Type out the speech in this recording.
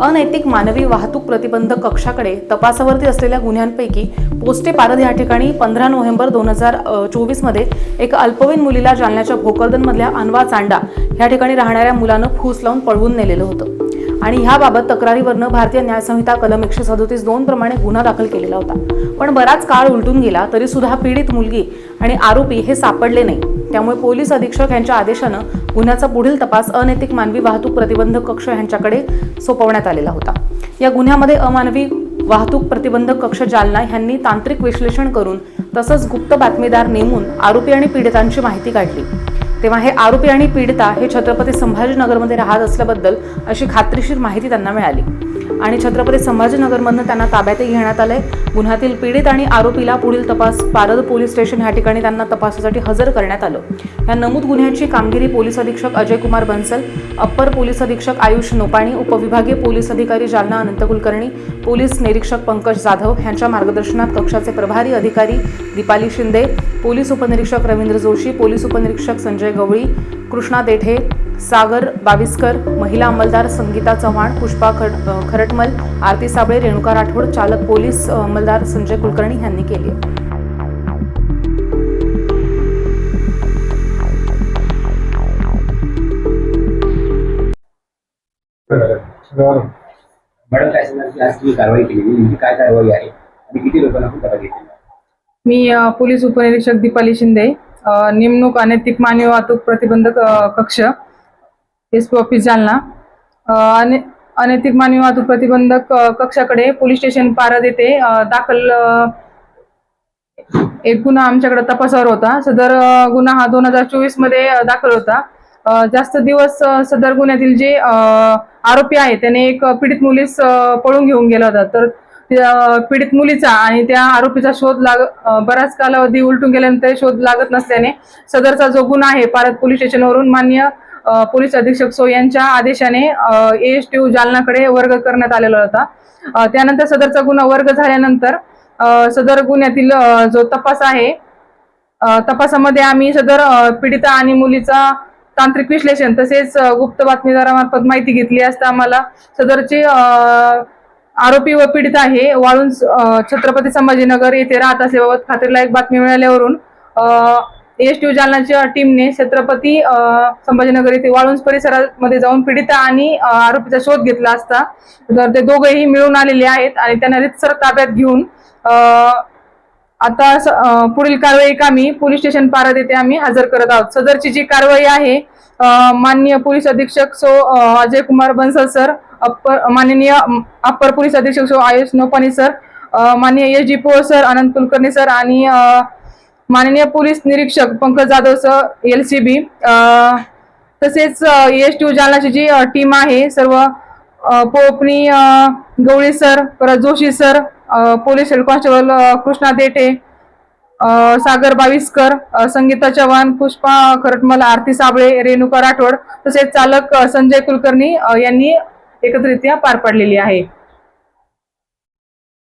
अनैतिक मानवी वाहतूक प्रतिबंधक कक्षाकडे तपासावरती असलेल्या गुन्ह्यांपैकी पोस्टे पारद या ठिकाणी पंधरा नोव्हेंबर दोन हजार चोवीसमध्ये एका अल्पवयीन मुलीला जालन्याच्या भोकरदनमधल्या अनवा चांडा या ठिकाणी राहणाऱ्या मुलानं फूस लावून पळवून नेलेलं होतं. आणि ह्याबाबत तक्रारीवरनं भारतीय न्यायसंहिता कलम एकशे सदोतीस दोन प्रमाणे गुन्हा दाखल केलेला होता. पण बराच काळ उलटून गेला तरी सुद्धा पीडित मुलगी आणि आरोपी हे सापडले नाही. त्यामुळे पोलीस अधीक्षक यांच्या आदेशानं गुन्ह्याचा पुढील तपास अनैतिक मानवी वाहतूक प्रतिबंधक कक्ष यांच्याकडे सोपवण्यात आलेला होता. या गुन्ह्यामध्ये अमानवी वाहतूक प्रतिबंधक कक्ष जालना यांनी तांत्रिक विश्लेषण करून तसंच गुप्त बातमीदार नेमून आरोपी आणि पीडितांची माहिती काढली. तेव्हा हे आरोपी आणि पीडिता हे छत्रपती संभाजीनगरमध्ये राहत असल्याबद्दल अशी खात्रीशीर माहिती त्यांना मिळाली. आणि छत्रपती संभाजीनगरमधनं त्यांना ताब्यातही घेण्यात आलंय. गुन्ह्यातील पीडित आणि आरोपीला पुढील तपास पारद पोलीस स्टेशन ह्या ठिकाणी त्यांना तपासासाठी हजर करण्यात आलं. या नमूद गुन्ह्याची कामगिरी पोलीस अधीक्षक अजय कुमार बन्सल अप्पर पोलीस अधीक्षक आयुष नोपाणी उपविभागीय पोलीस अधिकारी जालना अनंत कुलकर्णी पोलीस निरीक्षक पंकज जाधव यांच्या मार्गदर्शनात कक्षाचे प्रभारी अधिकारी दीपाली शिंदे पोलीस उपनिरीक्षक रवींद्र जोशी पोलीस उपनिरीक्षक संजय गवळी कृष्णा देठे सागर बाविस्कर महिला अंमलदार संगीता चव्हाण पुष्पा खड खरटमल आरती साबळे रेणुका राठोड चालक पोलीस अंमलदार संजय कुलकर्णी यांनी केली मॅडम काय सांगाल? की आज तुम्ही कारवाई केली. नेमकी काय कारवाई आहे? आणि किती लोकांना आपण ताब्यात घेतलेला मी अ, पोलीस उपनिरीक्षक दीपाली शिंदे अ, नेमणूक अनैतिक मानवी वाहतूक प्रतिबंधक अ, कक्ष एस पी ऑफिस जालना अने अनैतिक मानवी वाहतूक प्रतिबंधक कक्षाकडे पोलीस स्टेशन पारद येथे दाखल एक गुन्हा आमच्याकडे तपासावर होता. सदर गुन्हा हा दोन हजार चोवीसमध्ये दाखल होता. जास्त दिवस सदर गुन्ह्यातील जे आरोपी आहे त्याने एक पीडित मुलीस पळून घेऊन गेला होता. तर पीडित मुलीचा आणि त्या आरोपीचा शोध लाग बराच कालावधी उलटून गेल्यानंतर शोध लागत नसल्याने सदरचा जो गुन्हा आहे पारद पोलीस स्टेशनवरून मान्य पोलीस अधीक्षक सो यांच्या आदेशाने एस टी जालनाकडे वर्ग करण्यात आलेला होता. त्यानंतर सदरचा गुन्हा वर्ग झाल्यानंतर सदर गुन्ह्यातील जो तपास आहे तपासामध्ये आम्ही सदर पीडिता आणि मुलीचा तांत्रिक विश्लेषण तसेच गुप्त बातमीदारामार्फत माहिती घेतली असता आम्हाला सदरचे आरोपी व पीडित आहे वाळून छत्रपती संभाजीनगर येथे राहत असल्याबाबत खात्रीलायक बातमी मिळाल्यावरून एस टी जालनाच्या टीमने छत्रपती संभाजीनगर येथे वाळूंज परिसरामध्ये जाऊन पीडिता आणि आरोपीचा शोध घेतला असता. तर ते दोघेही मिळून आलेले आहेत आणि त्यांना रितसर ताब्यात घेऊन आता पुढील कारवाई आम्ही पोलीस स्टेशन पारा येथे आम्ही हजर करत आहोत. सदरची जी कारवाई आहे माननीय पोलीस अधीक्षक सो अजय कुमार बन्सल सर अप्पर माननीय अप्पर पोलीस अधीक्षक सो आयुष नोपानी सर माननीय एस जी पो सर अनंत कुलकर्णी सर आणि माननीय पोलीस निरीक्षक Pankaj Jadhav sir L C B तसेच एस टी जालनाची जी टीम आहे सर्व अ, पोपणी गवळी सर परत Joshi sir police head constable Krishna Dethe Sagar Baviskar Sangita Chavan Pushpa Kharatmal Aarti Sable Renuka Rathod तसेच चालक संजय कुलकर्णी यांनी एकत्रित्या पार पाडलेली आहे.